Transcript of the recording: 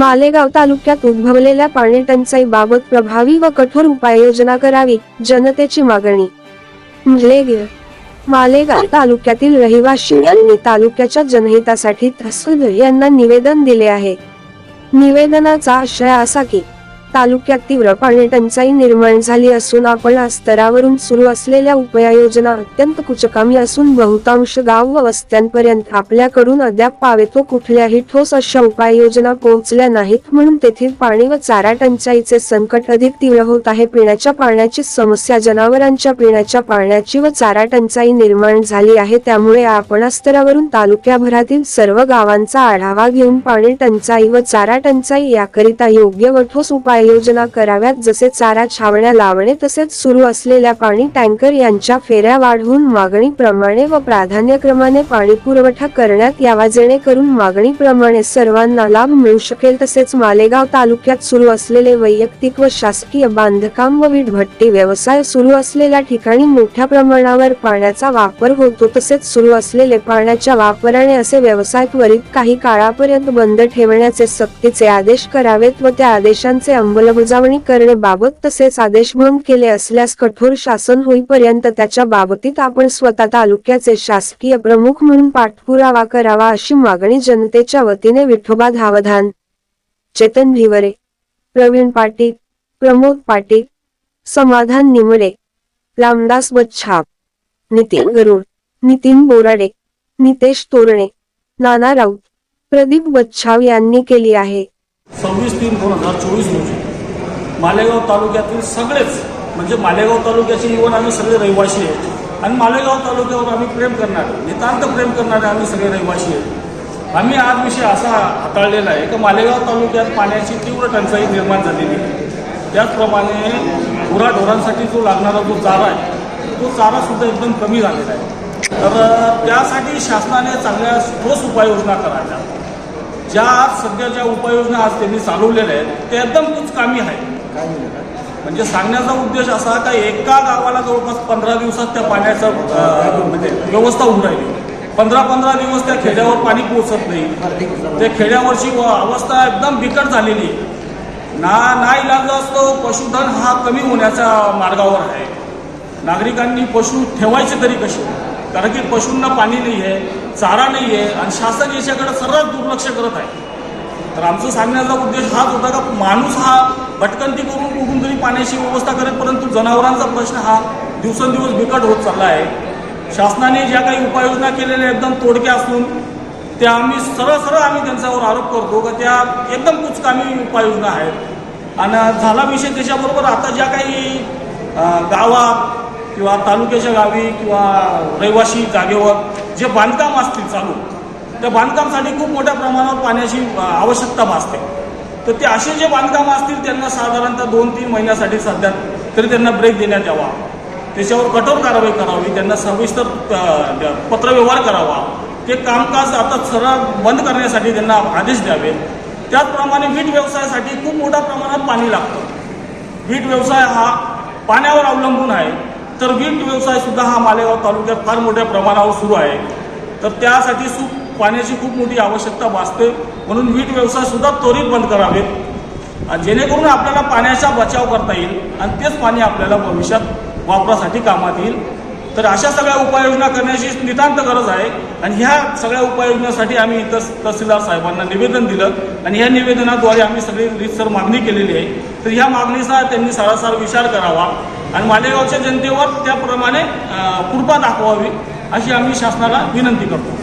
मालेगाव तालुक्यात उद्भवलेल्या पाणी टंचाईबाबत प्रभावी व कठोर उपाययोजना करावी जनतेची मागणी. मालेगाव तालुक्यातील रहिवाशी यांनी तालुक्याच्या जनहितासाठी तहसीलदार यांना निवेदन दिले आहे. निवेदनाचा आशय असा की तालुक्यात तीव्र पाणी टंचाई निर्माण झाली असून आपण स्तरावरून सुरू असलेल्या उपाययोजना अत्यंत कुचकामी असून बहुतांश गाव व वस्त्यांपर्यंत आपल्याकडून अद्याप पावेतो कुठल्याही ठोस अशा उपाययोजना पोहोचल्या नाहीत. म्हणून तेथील पाणी व चारा टंचाईचे संकट अधिक तीव्र होत आहे. पिण्याच्या पाण्याची समस्या जनावरांच्या पिण्याच्या पाण्याची व चारा टंचाई निर्माण झाली आहे. त्यामुळे आपण स्तरावरून तालुक्याभरातील सर्व गावांचा आढावा घेऊन पाणी टंचाई व चारा टंचाई याकरिता योग्य व ठोस उपाय उपाययोजना कराव्यात. जसे चारा छावण्या लावणे तसेच सुरू असलेल्या पाणी टँकर यांच्या फेऱ्या वाढवून मागणीप्रमाणे व प्राधान्यक्रमाने पाणी पुरवठा करण्यात यावा. जेणेकरून मागणीप्रमाणे सर्वांना लाभ मिळू शकेल. तसेच मालेगाव तालुक्यात सुरू असलेले वैयक्तिक व शासकीय बांधकाम व वीटभट्टी व्यवसाय सुरू असलेल्या ठिकाणी मोठ्या प्रमाणावर पाण्याचा वापर होतो. तसेच सुरू असलेले पाण्याच्या वापराने असे व्यवसाय त्वरित काही काळापर्यंत बंद ठेवण्याचे सक्तीचे आदेश करावेत व त्या आदेशांचे अंमलबजावणी करणे बाबत तसेच आदेश भंग केले असल्यास कठोर शासन होईपर्यंत त्याच्या बाबतीत आपण स्वतः तालुक्याचे शासकीय प्रमुख म्हणून पाठपुरावा करावा अशी मागणी जनतेच्या वतीने विठोबा धावधान चेतन भिवरे प्रवीण पाटील प्रमोद पाटील समाधान निमरे रामदास बच्छाप नितीन गरुड नितीन बोराडे नितेश तोरणे नाना राऊत प्रदीप बच्छाव यांनी केली आहे. सव्वीस तीन दोन हजार चोवीस रोजी मालेगाव तालुक्यातील सगळेच म्हणजे मालेगाव तालुक्याचे इवन आम्ही सगळे रहिवासी आहेत. आणि मालेगाव तालुक्यावर आम्ही प्रेम करणारे नितांत प्रेम करणारे आम्ही सगळे रहिवासी आहेत. आम्ही आज विषय असा हाताळलेला आहे की मालेगाव तालुक्यात पाण्याची तीव्र टंचाई निर्माण झालेली आहे. त्याचप्रमाणे गुराढोरांसाठी जो लागणारा जो चारा आहे तो चारा सुद्धा एकदम कमी झालेला आहे. तर त्यासाठी शासनाने चांगल्या ठोस उपाययोजना कराव्या ज्या आज सध्या ज्या उपाययोजना आज त्यांनी चालवलेल्या आहेत त्या एकदम म्हणजे सांगण्याचा उद्देश असा का एका गावाला जवळपास पंधरा दिवसात त्या पाण्याचं म्हणजे व्यवस्था होऊन राहिली. पंधरा पंधरा दिवस त्या खेड्यावर पाणी पोहोचत नाही. त्या खेड्यावरची अवस्था एकदम बिकट झालेली ना ना इलाज असतो पशुधन हा कमी होण्याच्या मार्गावर आहे. नागरिकांनी पशु ठेवायचे तरी कसे? कारण की पशूंना पाणी नाही आहे चारा नाही आहे आणि शासन याच्याकडे सर्वात दुर्लक्ष करत आहे. तर आमचं सांगण्याचा उद्देश हाच होता का माणूस हा भटकंती करून कुठून तरी पाण्याची व्यवस्था करेल परंतु जनावरांचा प्रश्न हा दिवसेंदिवस बिकट होत चालला आहे. शासनाने ज्या काही उपाययोजना केलेल्या एकदम तोडक्या असून त्या आम्ही सरळ सरळ आम्ही त्यांच्यावर आरोप करतो का त्या एकदम कुचकामी उपाययोजना आहेत. आणि झाला विषय त्याच्याबरोबर आता ज्या काही गावात किंवा तालुक्याच्या गावी किंवा रहिवासी जागेवर जे बांधकाम असतील चालू त्या बांधकामासाठी खूप मोठ्या प्रमाणावर पाण्याची आवश्यकता भासते. तर ते असे जे बांधकाम असतील त्यांना साधारणतः दोन तीन महिन्यासाठी सध्या तरी त्यांना ब्रेक देण्यात यावा. त्याच्यावर कठोर कारवाई करावी त्यांना सविस्तर द- पत्रव्यवहार करावा. ते कामकाज आता सरळ बंद करण्यासाठी त्यांना आदेश द्यावे त्याचप्रमाणे वीट व्यवसायासाठी खूप मोठ्या प्रमाणात पाणी लागतं. वीट व्यवसाय हा पाण्यावर अवलंबून आहे. तर वीट व्यवसाय सुद्धा हा मालेगाव तालुक्यात फार मोठ्या प्रमाणावर सुरू आहे. तर त्यासाठी सु पाण्याची खूप मोठी आवश्यकता भासते म्हणून वीट व्यवसायसुद्धा त्वरित बंद करावेत. जेणेकरून आपल्याला पाण्याचा बचाव करता येईल आणि तेच पाणी आपल्याला भविष्यात वापरासाठी कामात येईल. तर अशा सगळ्या उपाययोजना करण्याची नितांत गरज आहे. आणि ह्या सगळ्या उपाययोजनासाठी आम्ही इथं तहसीलदार साहेबांना निवेदन दिलं. आणि ह्या निवेदनाद्वारे आम्ही सगळी रीतसर मागणी केलेली आहे. तर ह्या मागणीचा त्यांनी सारासार विचार करावा. आणि मालेगावच्या जनतेवर त्याप्रमाणे कृपा दाखवावी अशी आम्ही शासनाला विनंती करतो.